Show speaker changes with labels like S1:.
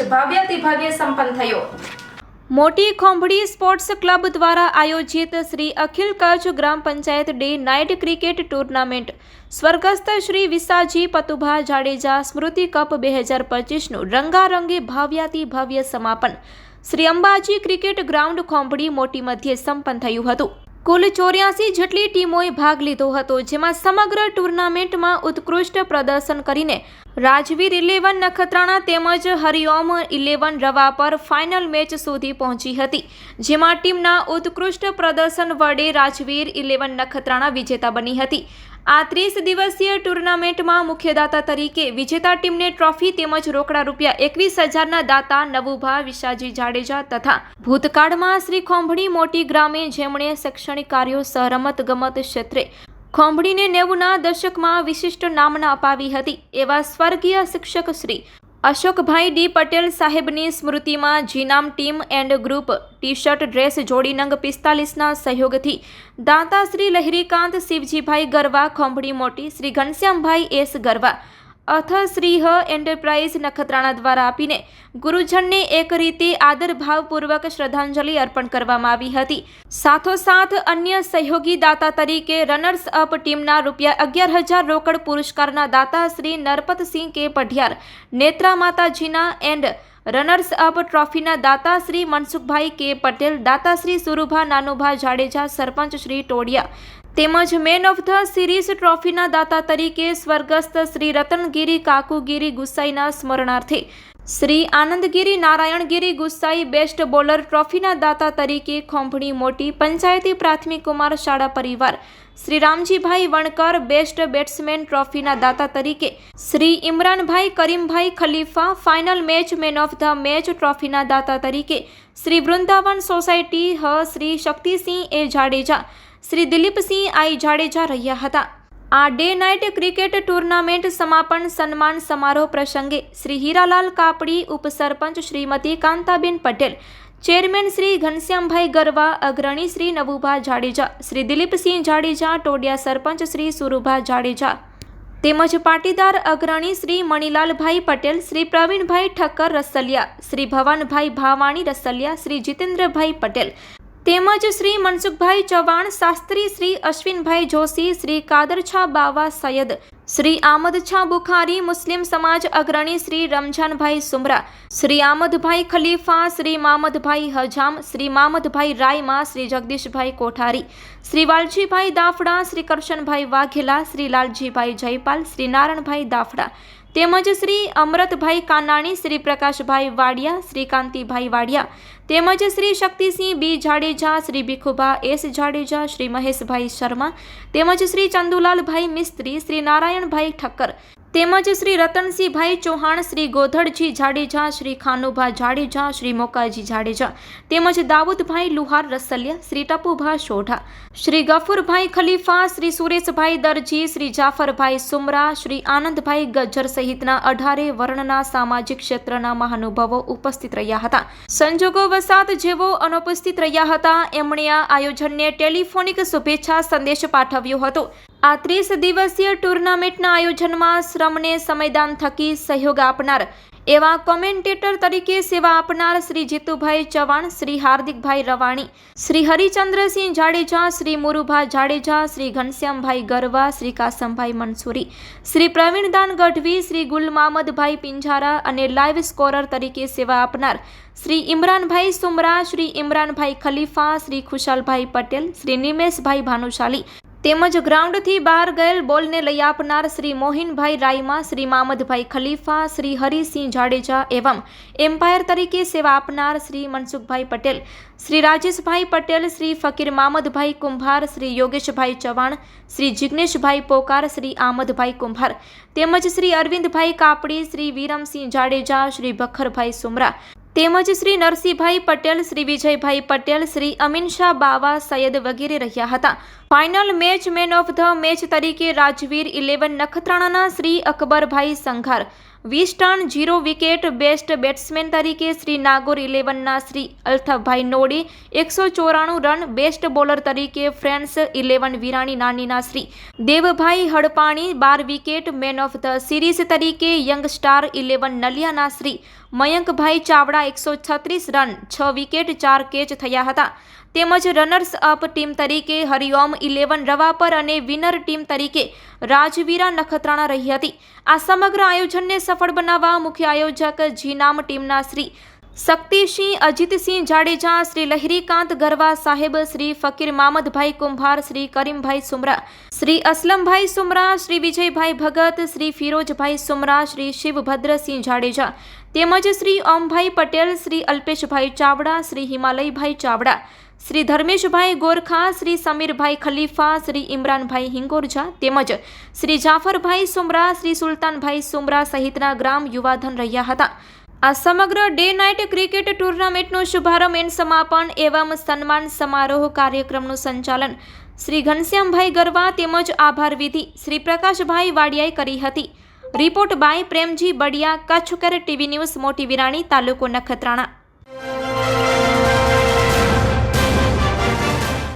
S1: Match ભવ્ય સંપન્ન થયો.
S2: મોટી ખોંભડી સ્પોર્ટ્સ ક્લબ દ્વારા આયોજિત Shri Akhil Kutch gram panchayat day night cricket tournament. સ્વર્ગસ્થ શ્રી વિસાજી પતુભા જાડેજા સ્મૃતિ કપ બે હજાર પચીસનું રંગારંગે ભાવ્યાતિ ભવ્ય સમાપન. શ્રી અંબાજી ક્રિકેટ ગ્રાઉન્ડ ખોંભડી મોટી મધ્યે સંપન્ન થયું હતું. કુલ ચોર્યાસી જેટલી ટીમોએ ભાગ લીધો હતો, જેમાં સમગ્ર ટુર્નામેન્ટમાં ઉત્કૃષ્ટ પ્રદર્શન કરીને રાજવીર ઇલેવન નખત્રાણા તેમજ હરિઓમ ઇલેવન રવા પર ફાઇનલ મેચ સુધી પહોંચી હતી, જેમાં ટીમના ઉત્કૃષ્ટ પ્રદર્શન વડે રાજવીર ઇલેવન નખત્રાણા વિજેતા બની હતી. આ ત્રીસ દિવસીય ટુર્નામેન્ટમાં મુખ્યદાતા તરીકે વિજેતા ટીમને ટ્રોફી તેમજ રોકડા રૂપિયા એકવીસ હજારના દાતા નવુભા વિશાજી જાડેજા તથા ભૂતકાળમાં શ્રી ખોંભણી મોટી ગ્રામે જેમણે શૈક્ષણિક કાર્યો, સહરમત ગમત ક્ષેત્રે ખોંભણીને નેવુંના દશકમાં વિશિષ્ટ નામના અપાવી હતી એવા સ્વર્ગીય શિક્ષક શ્રી અશોકભાઈ ડી પટેલ સાહેબની સ્મૃતિમાં જીનામ team and group T shirt dress જોડી નંગ પિસ્તાલીસના સહયોગથી દાતા શ્રી લહેરીકાંત શિવજીભાઈ ગરવા ખોંભણી મોટી શ્રી ઘનશ્યામભાઈ એસ ગરવા અથ શ્રીહ એન્ટરપ્રાઇઝ નખત્રાણા દ્વારા આપીને ગુરુજનને એક રીતે આદરભાવપૂર્વક શ્રદ્ધાંજલિ અર્પણ કરવામાં આવી હતી. સાથોસાથ અન્ય સહયોગી દાતા તરીકે રનર્સ અપ ટીમના રૂપિયા અગિયાર હજાર રોકડ પુરસ્કારના દાતા શ્રી નરપતસિંહ કે. પઢિયાર, નેત્રા માતાજીના એન્ડ રનર્સ અપ ટ્રોફીના દાતા શ્રી મનસુખભાઈ કે. પટેલ, દાતા શ્રી સુરુભા નાનુભા જાડેજા, સરપંચ શ્રી ટોડિયા તેમજ મેન ઓફ ધ સિરીઝ ટ્રોફીના દાતા તરીકે સ્વર્ગસ્થ શ્રી રતનગીરી કાકુગીરી ગુસાઈના સ્મરણાર્થે શ્રી આનંદગીરી નારાયણગીરી ગુસાઈ બેસ્ટ બોલર ટ્રોફીના દાતા તરીકે ખોંભણી મોટી પંચાયતી પ્રાથમિક કુમાર શાળા પરિવાર શ્રી રામજીભાઈ વણકર બેસ્ટ બેટ્સમેન ટ્રોફીના દાતા તરીકે Shri Imranbhai Karimbhai Khalifa final match man of the match ટ્રોફીના દાતા તરીકે શ્રી વૃંદાવન સોસાયટી હ શ્રી શક્તિસિંહ એ જાડેજા શ્રી દિલીપસિંહ આઈ જાડેજા રહ્યા હતા. આ ડે નાઇટ ક્રિકેટ ટુર્નામેન્ટ સમાપન સન્માન સમારોહ પ્રસંગે શ્રી હીરાલાલ કાપડી, ઉપસરપંચ શ્રીમતી કાંતાબેન પટેલ, ચેરમેન શ્રી ઘનશ્યામભાઈ ગરવા, અગ્રણી શ્રી નવુભા જાડેજા, શ્રી દિલીપસિંહ જાડેજા, ટોડિયા સરપંચ શ્રી સુરુભા જાડેજા, તેમજ પાટીદાર અગ્રણી શ્રી મણિલાલભાઈ પટેલ, શ્રી પ્રવીણભાઈ ઠક્કર રસલિયા, શ્રી ભવાનભાઈ ભાવાણી રસલિયા, શ્રી જીતેન્દ્રભાઈ પટેલ તેમજ શ્રી મનસુખભાઈ ચૌહાણ, શાસ્ત્રી શ્રી અશ્વિનભાઈ જોશી, શ્રી કાદરછા બાવા સૈયદ, શ્રી આમદછા બુખારી, મુસ્લિમ સમાજ અગ્રણી શ્રી રમઝાનભાઈ સુમરા, શ્રી આમદભાઈ ખલીફા, શ્રી મામદભાઈ હજામ, શ્રી મામદભાઈ રાયમા શ્રી જગદીશભાઈ કોઠારી, શ્રી વાલજીભાઈ દાફડા, શ્રી કરશનભાઈ વાઘેલા, શ્રી લાલજીભાઈ જયપાલ, શ્રી નારણભાઈ દાફડા, તેમજ શ્રી અમરતભાઈ કાનાણી, શ્રી પ્રકાશભાઈ વાડિયા, શ્રી કાંતિભાઈ વાડિયા તેમજ શ્રી શક્તિસિંહ બી જાડેજા, શ્રી ભીખુભા એસ જાડેજા, શ્રી મહેશભાઈ શર્મા તેમજ શ્રી ચંદુલાલભાઈ મિસ્ત્રી, શ્રી નારાયણભાઈ ઠક્કર તેમજ શ્રી રતનસિંહભાઈ ચૌહાણ, શ્રી ગોધડજી જાડેજા, શ્રી ખાનુભા જાડેજા, શ્રી મોકાજી જાડેજા તેમજ દાઉદભાઈ લુહાર રસલિયા, શ્રી ટપુભા સોઢા, શ્રી ગફુરભાઈ ખલીફા, શ્રી સુરેશભાઈ દરજી, શ્રી જાફરભાઈ સુમરા, શ્રી આનંદભાઈ ગજ્જર સહિતના અઢારે વર્ણના સામાજિક ક્ષેત્રના મહાનુભાવો ઉપસ્થિત રહ્યા હતા. સંજોગો વસાત જેવો અનુપસ્થિત રહ્યા હતા. એમણે આ આયોજનને ટેલિફોનિક શુભેચ્છા સંદેશ પાઠવ્યો હતો. આ ત્રીસ દિવસીય ટુર્નામેન્ટના આયોજનમાં શ્રમને સમયદાન થકી સહયોગ આપનાર એવા કોમેન્ટેટર તરીકે સેવા આપનાર શ્રી જીતુભાઈ ચવાણ, શ્રી હાર્દિકભાઈ રવાણી, શ્રી હરિચંદ્રસિંહ જાડેજા, શ્રી મુરુભા જાડેજા, શ્રી ઘનશ્યામભાઈ ગરવા, શ્રી કાસમભાઈ મનસુરી, શ્રી પ્રવીણદાન ગઢવી, શ્રી ગુલ મામદભાઈ પિંજારા અને લાઈવ સ્કોરર તરીકે સેવા આપનાર શ્રી ઇમરાનભાઈ સુમરા, શ્રી ઇમરાનભાઈ ખલીફા, શ્રી ખુશાલભાઈ પટેલ, શ્રી નિમેશભાઈ ભાનુશાલી તેમજ ગ્રાઉન્ડથી બહાર ગયેલ બોલને લઈ આપનાર શ્રી મોહિનભાઈ રાયમા શ્રી મામદભાઈ ખલીફા, શ્રી હરિસિંહ જાડેજા એવમ એમ્પાયર તરીકે સેવા આપનાર શ્રી મનસુખભાઈ પટેલ, શ્રી રાજેશભાઈ પટેલ, શ્રી ફકીર મામદભાઈ કુંભાર, શ્રી યોગેશભાઈ ચૌહાણ શ્રી જિગ્નેશભાઈ પોકાર, શ્રી આમદભાઈ કુંભાર, તેમજ શ્રી અરવિંદભાઈ કાપડી, શ્રી વિરમસિંહ જાડેજા, શ્રી ભખરભાઈ સુમરા તેમજ શ્રી નરસિંહભાઈ પટેલ, શ્રી વિજયભાઈ પટેલ, શ્રી અમીન શાહ બાવા, સૈયદ વગેરે રહ્યા હતા. Final match man of the match તરીકે રાજવીર ઇલેવન નખત્રાણાના શ્રી અકબરભાઈ સંઘાર. વીસ ટન જીરો વિકેટ બેસ્ટ બેટ્સમેન તરીકે શ્રી નાગોર ઇલેવનના શ્રી અલ્થભાઈ નોડી, એકસો ચોરાણું રન બેસ્ટ બોલર તરીકે ફ્રેન્ડ્સ ઇલેવન વિરાણી નાનીના શ્રી. દેવભાઈ હડપાણી, બાર wicket man of the series તરીકે યંગ સ્ટાર ઇલેવન નલિયાના શ્રી. મયંકભાઈ ચાવડા એકસો છત્રીસ રન, છ વિકેટ, ચાર કેચ થયા હતા. તેમજ રનર્સ અપ ટીમ તરીકે હરિઓમ ઇલેવન રવાપર અને વિનર ટીમ તરીકે રાજવીરા નખત્રાણા રહી હતી. આ સમગ્ર આયોજનને સફળ બનાવવા મુખ્ય આયોજક જીનામ ટીમના શ્રી શક્તિસિંહ, અજીતસિંહ જાડેજા, શ્રી લહેરીકાંત ગરવા સાહેબ, શ્રી ફકીર મામદભાઈ કુંભાર, શ્રી કરીમભાઈ સુમરા, શ્રી અસલમભાઈ સુમરા, શ્રી વિજયભાઈ ભગત, શ્રી ફિરોજભાઈ સુમરા, શ્રી શિવભદ્રસિંહ જાડેજા તેમજ શ્રી ઓમભાઈ પટેલ, શ્રી અલ્પેશભાઈ ચાવડા, શ્રી હિમાલયભાઈ ચાવડા, શ્રી ધર્મેશભાઈ ગોરખા, શ્રી સમીરભાઈ ખલીફા, શ્રી ઇમરાનભાઈ હિંગોરજા તેમજ શ્રી જાફરભાઈ સુમરા, શ્રી સુલતાનભાઈ સુમરા સહિતના ગ્રામ યુવાધન રહ્યા હતા. આ સમગ્ર ડે નાઇટ ક્રિકેટ ટુર્નામેન્ટનો શુભારંભ એન સમાપન એવં સન્માન સમારોહ કાર્યક્રમનું સંચાલન શ્રી ઘનશ્યામભાઈ ગરવા તેમજ આભાર વિધિ શ્રી પ્રકાશભાઈ વાડિયાએ કરી હતી. રિપોર્ટ બાય પ્રેમજી બડિયા કચ્છ કર ટીવી ન્યૂઝ મોટી વિરાણી તાલુકો નખત્રાણા.